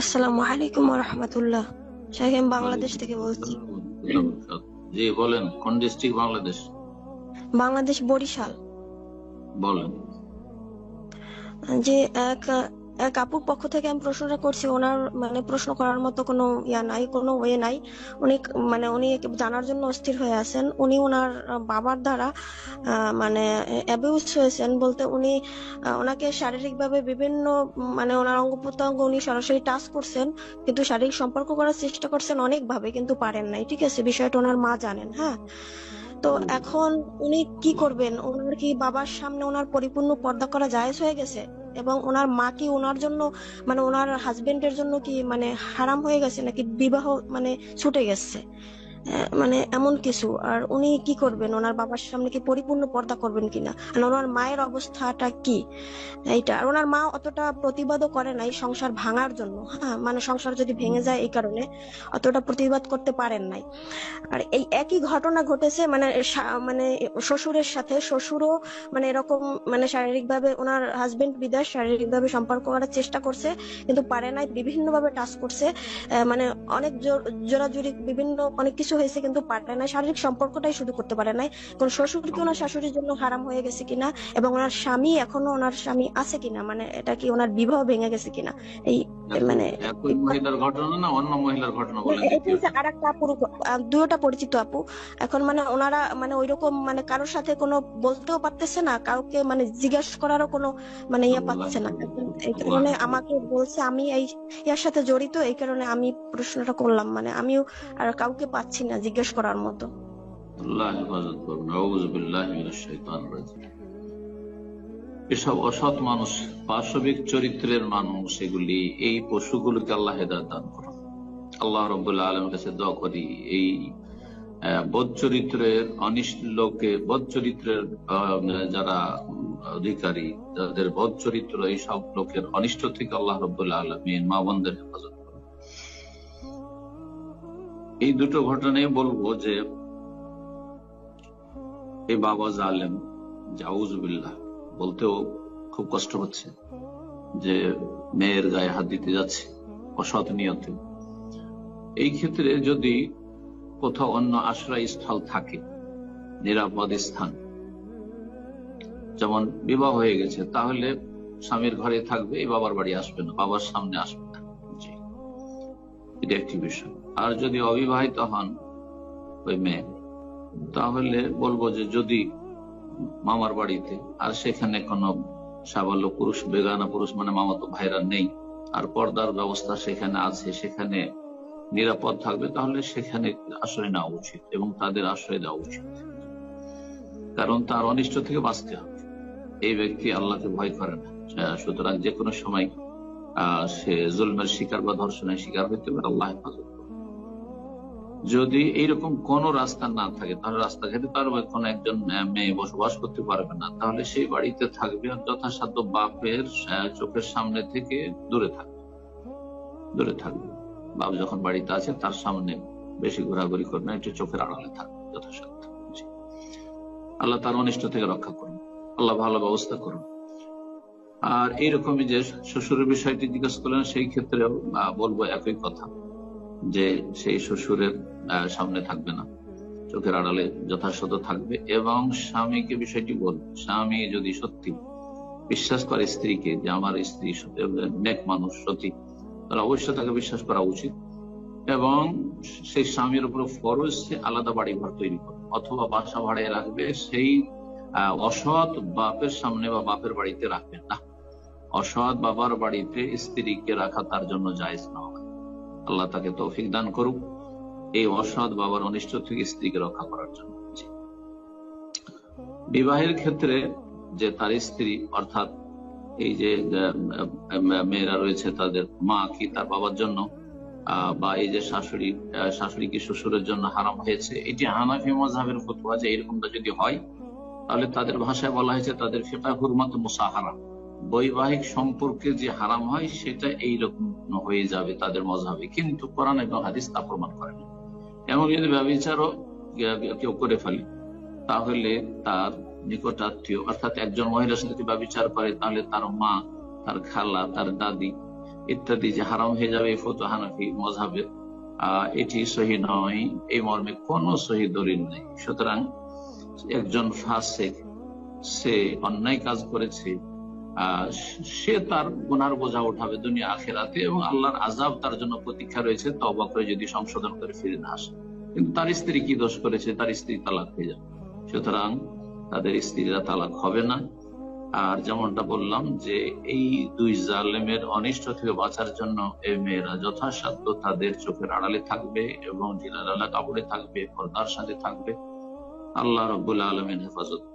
আসসালামু আলাইকুম রহমতুল্লাহ। শাহেখ আমি বাংলাদেশ থেকে বলছি। জি বলেন কোন ডিস্ট্রিক্ট বাংলাদেশ? বাংলাদেশ বরিশাল। বলেন। যে এক এক আপুর পক্ষ থেকে আমি প্রশ্নটা করছি, ওনার মানে প্রশ্ন করার মতো কোনো ইয়া নাই, কোনো ওয়ে নাই। উনি মানে উনি জানার জন্য অস্থির হয়ে আছেন। উনি ওনার বাবার দ্বারা মানে অ্যাবিউজ হয়েছেন বলতে উনি ওনাকে শারীরিকভাবে বিভিন্ন মানে ওনার অঙ্গ প্রত্যঙ্গ উনি সরাসরি টাচ করছেন, কিন্তু শারীরিক সম্পর্ক করার চেষ্টা করছেন অনেকভাবে, কিন্তু পারেন নাই। ঠিক আছে? বিষয়টা ওনার মা জানেন হ্যাঁ? তো এখন উনি কি করবেন? ওনার কি বাবার সামনে ওনার পরিপূর্ণ পর্দা করা জায়েজ হয়ে গেছে? এবং ওনার মা কি ওনার জন্য মানে ওনার হাজবেন্ডের জন্য কি মানে হারাম হয়ে গেছে নাকি বিবাহ মানে ছুটে গেছে? মানে এমন কিছু। আর উনি কি করবেন? ওনার বাবার সামনে কি পরিপূর্ণ পর্দা করবেন কিনা? আর ওনার মায়ের অবস্থাটা কি? এইটা। আর ওনার মা অতটা প্রতিবাদও করে নাই সংসার ভাঙার জন্য। হ্যাঁ মানে সংসার যদি ভেঙে যায় এই কারণে অতটা প্রতিবাদ করতে পারেন নাই। আর এই একই ঘটনা ঘটেছে মানে মানে শ্বশুরের সাথে। শ্বশুরও মানে এরকম মানে শারীরিক ভাবে ওনার হাজবেন্ড বিদায় শারীরিক ভাবে সম্পর্ক করার চেষ্টা করছে, কিন্তু পারে নাই বিভিন্ন ভাবে টাচ করছে মানে অনেক জোর- জোরাজুরি, বিভিন্ন অনেক কিছু হয়েছে কিন্তু পারে না শারীরিক সম্পর্কটাই শুরু করতে পারে নাই। কোন শ্বশুর কি ওনার শাশুড়ির জন্য হারাম হয়ে গেছে কিনা এবং ওনার স্বামী এখনও ওনার স্বামী আছে কিনা? মানে এটা কি ওনার বিবাহ ভেঙে গেছে কিনা? এই মানে একই মহিলার ঘটনা না অন্য মহিলার ঘটনা বলেন এটা আর একটা আপুর দুয়োটা পরিচিত আপু। এখন মানে ওনারা মানে ওইরকম মানে কারোর সাথে কোনো বলতেও পারতেছে না কাউকে মানে জিজ্ঞেস করারও কোনো মানে ইয়ে পাচ্ছে না। এই কারণে আমাকে বলছে আমি এই ইয়ার সাথে জড়িত এই কারণে আমি প্রশ্নটা করলাম। মানে আমিও আর কাউকে পাচ্ছি না জিজ্ঞেস করার মতো। আল্লাহ হেফাজত করুন। আউযু বিল্লাহি মিনাশ শাইতানির রাজিম। এসব অসৎ মানুষ, পাশবিক চরিত্রের মানুষ এগুলি। এই পশুগুলোকে আল্লাহ হেদায়ত দান করুন। আল্লাহ রব্বুল্লাহ আলমের কাছে দোয়া করি, এই বদ চরিত্রের, অনিষ্ট লোকে বদ চরিত্রের যারা অধিকারী যাদের বদ চরিত্র এই সব লোকের অনিষ্ট থেকে আল্লাহ রব্বুল্লাহ আলমিন মা বোনদের হেফাজত করুন। এই দুটো ঘটনায় বলব যে এই বাবা জালেম জাউজুবিল্লাহ বলতেও খুব কষ্ট হচ্ছে যে মেয়ের গায়ে হাত দিতে যাচ্ছে অসৎ নিয়তে। এই ক্ষেত্রে যদি কোথাও অন্য আশ্রয় স্থল থাকে, নিরাপদ স্থান, যেমন বিবাহ হয়ে গেছে, তাহলে স্বামীর ঘরে থাকবে, এই বাবার বাড়ি আসবে না, বাবার সামনে আসবে না। এটা একটি বিষয়। আর যদি অবিবাহিত হন ওই মেয়ে, তাহলে বলব যে যদি মামার বাড়িতে। আর সেখানে কোনো সাবাল্য পুরুষ, বেগানা পুরুষ মানে মামাতো ভাইরা নেই। আর পর্দার ব্যবস্থা সেখানে আছে, সেখানে নিরাপদ থাকবে, তাহলে সেখানে আশ্রয় নেওয়া উচিত এবং তাদের আশ্রয় দেওয়া উচিত। কারণ তার অনিষ্ট থেকে বাঁচতে হবে। এই ব্যক্তি আল্লাহকে ভয় করে না। সুতরাং যে কোনো সময়, আহ, সে জুলমের শিকার বা ধর্ষণের শিকার হইতে পারে, আল্লাহ হেফাজত। যদি এইরকম কোন রাস্তা না থাকে, তাহলে রাস্তাঘাটে তার কোনো একজন মেয়ে বসবাস করতে পারবে না। তাহলে সেই বাড়িতে থাকবে যথাসাধ্য বাপের চোখের সামনে থেকে দূরে থাকবে। দূরে থাকবে। বাপ যখন বাড়িতে আছে, তার সামনে বেশি ঘোরাঘুরি করবে না, একটু চোখের আড়ালে থাকবে, যথাসাধ্য। আল্লাহ তার অনিষ্ট থেকে রক্ষা করুন। আল্লাহ ভালো ব্যবস্থা করুন। আর এইরকমই যে শ্বশুরের বিষয়টি জিজ্ঞেস করলেন, সেই ক্ষেত্রেও বলব একই কথা। যে সেই শ্বশুরের সামনে থাকবে না। চোখের আড়ালে যথাযথ থাকবে এবং স্বামীকে বিষয়টি বলবে স্বামী যদি সত্যি বিশ্বাস করে স্ত্রীকে যে আমার স্ত্রী নেক মানুষ, সত্যি, তাহলে অবশ্যই তাকে বিশ্বাস করা উচিত এবং সেই স্বামীর উপর ফরজ সে আলাদা বাড়ি ঘর তৈরি করবে অথবা বাসা ভাড়ায় রাখবে, সেই অসৎ বাপের সামনে বা বাপের বাড়িতে রাখবেন না। অসৎ বাবার বাড়িতে স্ত্রীকে রাখা তার জন্য জায়েজ না হয় আল্লাহ তাকে তৌফিক দান করুক এই অসৎ বাবার অনিষ্ট থেকে স্ত্রীকে রক্ষা করার জন্য। বিবাহের ক্ষেত্রে যে তার স্ত্রী, অর্থাৎ এই যে মেয়েরা রয়েছে তাদের মা কি তার বাবার জন্য বা এই যে শাশুড়ি শাশুড়ি কি শ্বশুরের জন্য হারাম হয়েছে, এটি হানাফি মজাহের ফতুয়া যে এরকমটা যদি হয়, তাহলে তাদের ভাষায় বলা হয়েছে তাদের ফিকা হুরমাত মুসাহারা। বৈবাহিক সম্পর্কে যে হারাম হয়, সেটা এইরকম হয়ে যাবে তাদের মজাবে। কিন্তু কোরআন এবং হাদিস তা প্রমাণ করে না। এমন যদি ব্যবচারও কেউ করে ফেলে, তাহলে তার নিকট আত্মীয় অর্থাৎ একজন মহিলার সাথে যদি ব্যবচার করে, তাহলে তার মা, তার খালা, তার দাদি ইত্যাদি যে হারাম হয়ে যাবে, এই ফতো হানাফি মজাবের আহ এটি সহি নয়। এই মর্মে কোন সহি দলিল নেই। সুতরাং একজন ফাসেক, সে অন্যায় কাজ করেছে সে তার গুনার বোঝা উঠাবে দুনিয়া আখেরাতে এবং আল্লাহর আজাব তার জন্য প্রতীক্ষা রয়েছে তবা করে যদি সংশোধন করে ফিরে না আসে। কিন্তু তার স্ত্রী কি দোষ করেছে? তার স্ত্রী তালাক হয়ে যাবে। সুতরাং তাদের স্ত্রীরা তালাক হবে না। আর যেমনটা বললাম যে এই দুই জালেমের অনিষ্ট থেকে বাঁচার জন্য এই মেয়েরা যথাসাধ্য তাদের চোখের আড়ালে থাকবে এবং ঢিলাঢালা কাপড়ে থাকবে, পর্দার সাথে থাকবে। আল্লাহ রবুল্লা আলমের হেফাজত